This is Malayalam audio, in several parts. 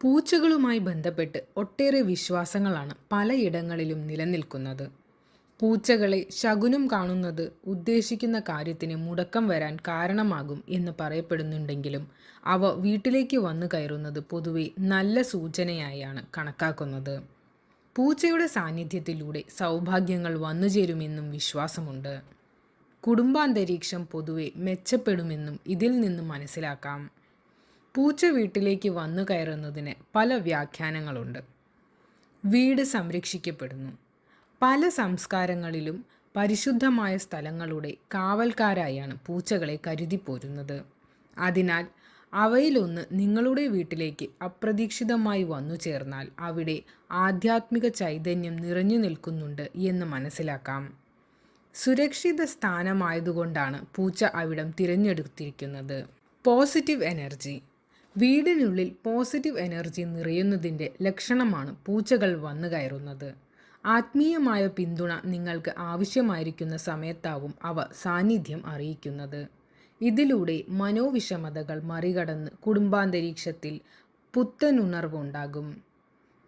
പൂച്ചകളുമായി ബന്ധപ്പെട്ട് ഒട്ടേറെ വിശ്വാസങ്ങളാണ് പലയിടങ്ങളിലും നിലനിൽക്കുന്നത്. പൂച്ചകളെ ശകുനം കാണുന്നത് ഉദ്ദേശിക്കുന്ന കാര്യത്തിന് മുടക്കം വരാൻ കാരണമാകും എന്ന് പറയപ്പെടുന്നുണ്ടെങ്കിലും അവ വീട്ടിലേക്ക് വന്നു കയറുന്നത് പൊതുവെ നല്ല സൂചനയായാണ് കണക്കാക്കുന്നത്. പൂച്ചയുടെ സാന്നിധ്യത്തിലൂടെ സൗഭാഗ്യങ്ങൾ വന്നുചേരുമെന്നും വിശ്വാസമുണ്ട്. കുടുംബാന്തരീക്ഷം പൊതുവെ മെച്ചപ്പെടുമെന്നും ഇതിൽ നിന്ന് മനസ്സിലാക്കാം. പൂച്ച വീട്ടിലേക്ക് വന്നു കയറുന്നതിന് പല വ്യാഖ്യാനങ്ങളുണ്ട്. വീട് സംരക്ഷിക്കപ്പെടുന്നു. പല സംസ്കാരങ്ങളിലും പരിശുദ്ധമായ സ്ഥലങ്ങളുടെ കാവൽക്കാരായാണ് പൂച്ചകളെ കരുതിപ്പോരുന്നത്. അതിനാൽ അവയിലൊന്ന് നിങ്ങളുടെ വീട്ടിലേക്ക് അപ്രതീക്ഷിതമായി വന്നു ചേർന്നാൽ അവിടെ ആധ്യാത്മിക ചൈതന്യം നിറഞ്ഞു നിൽക്കുന്നുണ്ട് എന്ന് മനസ്സിലാക്കാം. സുരക്ഷിത സ്ഥാനമായതുകൊണ്ടാണ് പൂച്ച അവിടം തിരഞ്ഞെടുത്തിരിക്കുന്നത്. Positive energy. വീടിനുള്ളിൽ പോസിറ്റീവ് എനർജി നിറയുന്നതിന്റെ ലക്ഷണമാണ് പൂച്ചകൾ വന്നു കയറുന്നത്. ആത്മീയമായ പിന്തുണ നിങ്ങൾക്ക് ആവശ്യമായിരിക്കുന്ന സമയത്താവും അവ സാന്നിധ്യം അറിയിക്കുന്നത്. ഇതിലൂടെ മനോവിഷമതകൾ മറികടന്ന് കുടുംബാന്തരീക്ഷത്തിൽ പുത്തനുണർവുണ്ടാകും.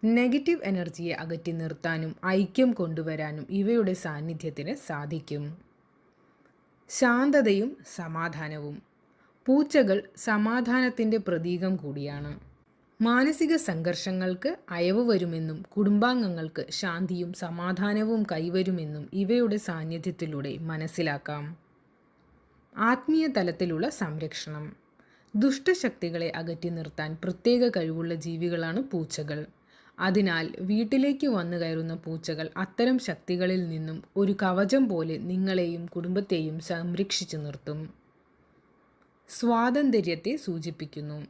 നെഗറ്റീവ് എനർജിയെ അകറ്റി നിർത്താനും ഐക്യം കൊണ്ടുവരാനും ഇവയുടെ സാന്നിധ്യത്തിന് സാധിക്കും. ശാന്തതയും സമാധാനവും. പൂച്ചകൾ സമാധാനത്തിന്റെ പ്രതീകം കൂടിയാണ്. മാനസിക സംഘർഷങ്ങൾക്ക് അയവ് വരുമെന്നും കുടുംബാംഗങ്ങൾക്ക് ശാന്തിയും സമാധാനവും കൈവരുമെന്നും ഇവയുടെ സാന്നിധ്യത്തിലൂടെ മനസ്സിലാക്കാം. ആത്മീയ തലത്തിലുള്ള സംരക്ഷണം. ദുഷ്ടശക്തികളെ അകറ്റി നിർത്താൻ പ്രത്യേക കഴിവുള്ള ജീവികളാണ് പൂച്ചകൾ. അതിനാൽ വീട്ടിലേക്ക് വന്നു കയറുന്ന പൂച്ചകൾ അത്തരം ശക്തികളിൽ നിന്നും ഒരു കവചം പോലെ നിങ്ങളെയും കുടുംബത്തെയും സംരക്ഷിച്ചു നിർത്തും. സ്വാതന്ത്ര്യത്തെ സൂചിപ്പിക്കുന്നു.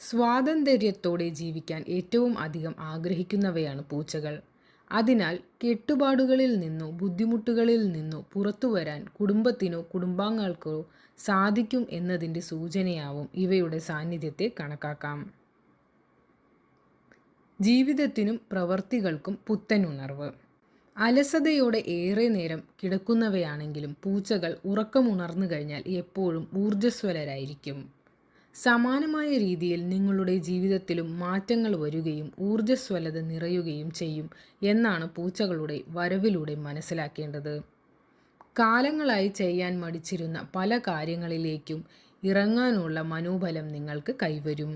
സ്വാതന്ത്ര്യത്തോടെ ജീവിക്കാൻ ഏറ്റവും അധികം ആഗ്രഹിക്കുന്നവയാണ് പൂച്ചകൾ. അതിനാൽ കെട്ടുപാടുകളിൽ നിന്നോ ബുദ്ധിമുട്ടുകളിൽ നിന്നോ പുറത്തു വരാൻ കുടുംബത്തിനോ കുടുംബാംഗങ്ങൾക്കോ സാധിക്കും എന്നതിന്റെ സൂചനയാവും ഇവയുടെ സാന്നിധ്യത്തെ കണക്കാക്കാം. ജീവിതത്തിനും പ്രവർത്തികൾക്കും പുത്തനുണർവ്. അലസതയോടെ ഏറെ നേരം കിടക്കുന്നവയാണെങ്കിലും പൂച്ചകൾ ഉറക്കമുണർന്നു കഴിഞ്ഞാൽ എപ്പോഴും ഊർജസ്വലരായിരിക്കും. സമാനമായ രീതിയിൽ നിങ്ങളുടെ ജീവിതത്തിലും മാറ്റങ്ങൾ വരികയും ഊർജസ്വലത നിറയുകയും ചെയ്യും എന്നാണ് പൂച്ചകളുടെ വരവിലൂടെ മനസ്സിലാക്കേണ്ടത്. കാലങ്ങളായി ചെയ്യാൻ മടിച്ചിരുന്ന പല കാര്യങ്ങളിലേക്കും ഇറങ്ങാനുള്ള മനോബലം നിങ്ങൾക്ക് കൈവരും.